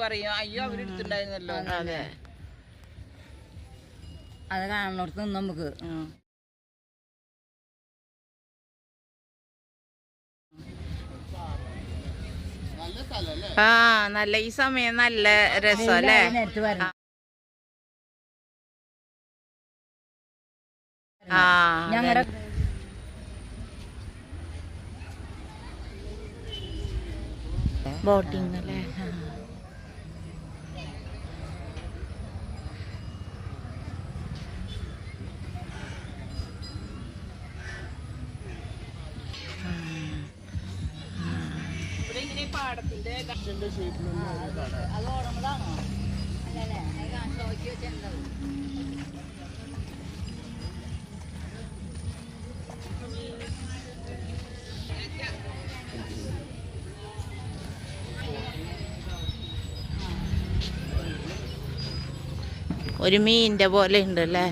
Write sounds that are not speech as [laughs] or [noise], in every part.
പറയും അയ്യോ അവരെടുത്തിണ്ടായിരുന്നല്ലോ അതെ. അത് കാണുന്നിടത്ത് നിന്ന് നമുക്ക്. ആ നല്ല ഈ സമയം നല്ല രസം അല്ലേ? ആ ഞങ്ങളുടെ ബോട്ടിങ് അല്ലേ? ഇങ്ങനെ പാടത്തിന്റെ അത് ഓടുന്നതാണോ അല്ലല്ലേ അത് കാണിച്ചു വെച്ചിട്ടുണ്ടാവും ഒരു മീന്റെ പോലെ ഉണ്ട് അല്ലേ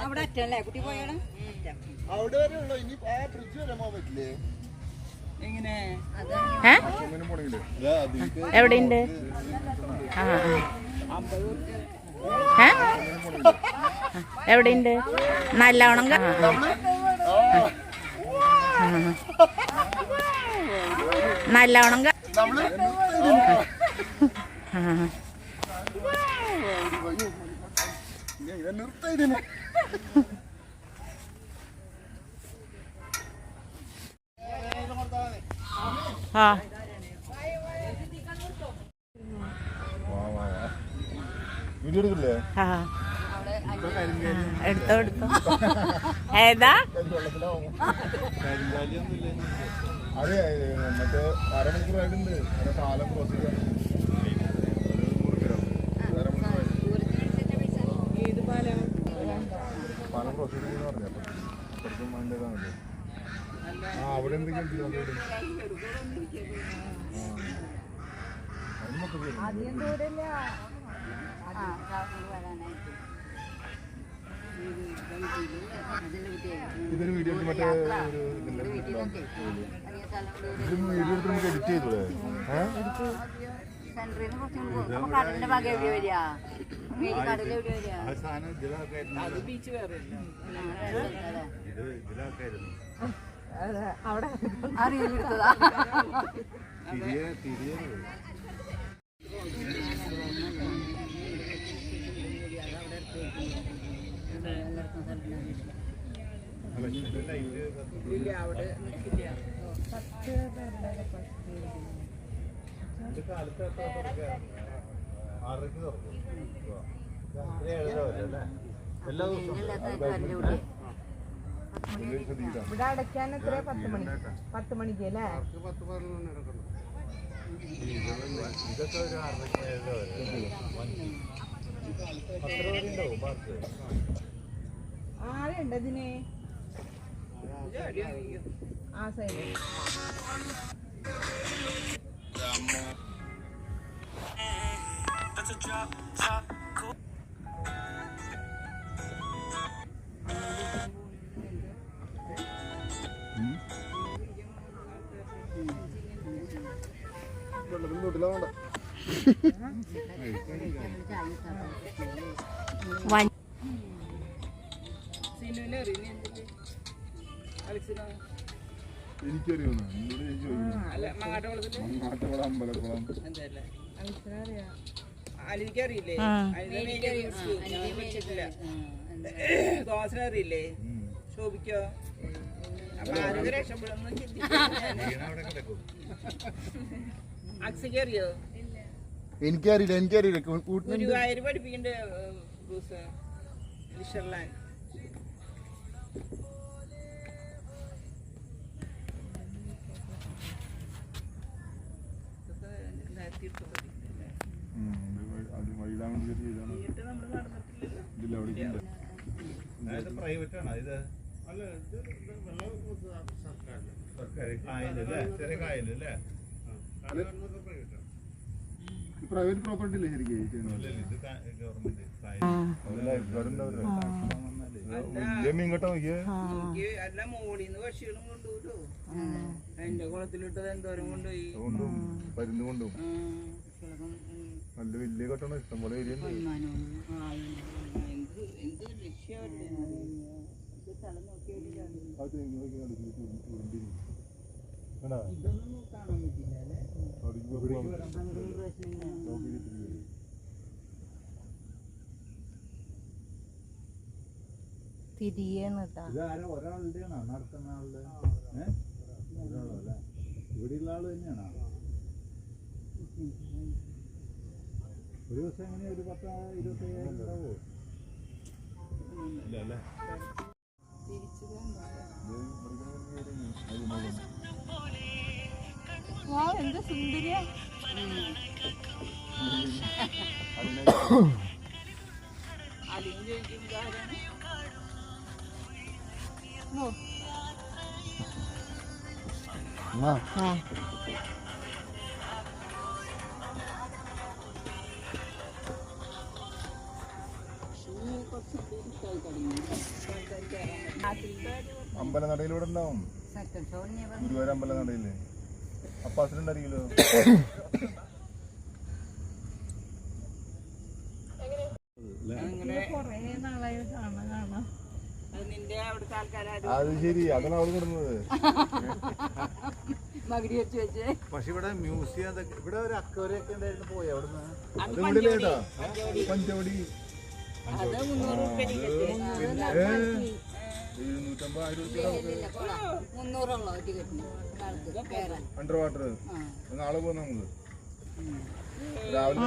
അവിടെ അറ്റല്ലേ കുട്ടി അവിടെ വരെ ഇനി എവിടെയുണ്ട് എവിടെയുണ്ട് നല്ലവണ്ണം നല്ലവണ്ണം ആ. എടുത്തോ എടുത്തോ. ഏതാ? അതെ മറ്റേ അരമണിക്കൂർ ആയിട്ടുണ്ട് പാലം ക്രോസ് ചെയ്യാൻ പാലം ക്രോസ് ചെയ്തെന്ന് പറഞ്ഞു. കുറച്ചും മണ്ടേതാണല്ലോ ആ അവിടെ എന്തെങ്കിലും ആദ്യം അവിടെ ആ. പേരുണ്ട്. ഇതൊരു വീഡിയോ മറ്റേ ഒരു എഡിറ്റ് ചെയ്തൂടെ കടലിന്റെ ഭാഗം എവിടെ വരിക കടൽ എവിടെ വരിക അത്. ബീച്ച് വേറെ അറിയില്ലെടുത്തതാ ഇല്ല അവിടെ നിൽക്കില്ല എല്ലാ ദിവസവും ഇവിടെ അടയ്ക്കാൻ എത്ര പത്ത് മണി. പത്ത് മണിക്ക് അല്ലേ? ഇതൊക്കെ ഒരു ആറരയ്ക്ക് വരെ. വരെ പാർക്ക് ആരുണ്ട് ഇതിന്? ആ സൈഡ് വൻ- സിനുവിനെ അറിയുന്ന എന്തിൽ അലക്സിനോ എനിക്കറിയുന്ന അമ്പലക്കുളം. ശോഭിക്കോ? അപ്പൊ ആരോഗ്യ രക്ഷപ്പെടുന്നു എനിക്കറിയില്ല എനിക്കറിയില്ല. ഗുരുവായൂർ പഠിപ്പിക്കണ്ട ബ്രൂസ്. പ്രൈവറ്റ് ആണ് ഇത് ചെറിയ പ്രൈവറ്റ് പ്രോപ്പർട്ടി അല്ലേ ശരിക്കും ഇത് ഗവൺമെന്റ് മീൻകട്ട നോക്കിയേ? എനിക്ക് അല്ല മോളിന്ന് പക്ഷികളും കൊണ്ടുപോലോ എന്റെ കുളത്തിലിട്ടത് എന്തോരം കൊണ്ടുപോയി? കൊണ്ടും പരുന്ന് കൊണ്ടും നല്ല വലിയ ഇഷ്ടം ഇഷ്ടംപോലെ ഏരിയ കേട്ടാ ഇതാരാ? നടത്തുന്ന ആളുടെ. ഏഹ് ഇവിടെയുള്ള ആൾ തന്നെയാണ്? ഒരു ദിവസം എങ്ങനെ ഒരു പത്ത് ഇരുപത്തയ്യായിരം ഉണ്ടാവോ ഇല്ല അല്ലേ എന്ത് സുന്ദരിയാ. അലിയും ചോദിക്കും ആരാണ് അമ്പലനടയിലൂടെ ഉണ്ടാവും. സെക്കൻഡ് ഷോ ഗുരുവായൂർ അമ്പലനടയിൽ. അപ്പാസിലുണ്ടറിയില്ലോ അങ്ങനെ കൊറേ നാളായി കാണാൻ കാണാം അത് ശരി അതാണ് അവിടെ കിടന്നത്. [laughs] മകിടി വെച്ച് വെച്ച്. പക്ഷെ ഇവിടെ മ്യൂസിയം ഇവിടെ ഒരു അക്വറിയൊക്കെ ഉണ്ടായിരുന്നു പോയി അവിടുന്ന്? അത് പഞ്ചവടി. അണ്ടർ വാട്ടർ നാളെ പോകാം നമുക്ക്. രാവിലെ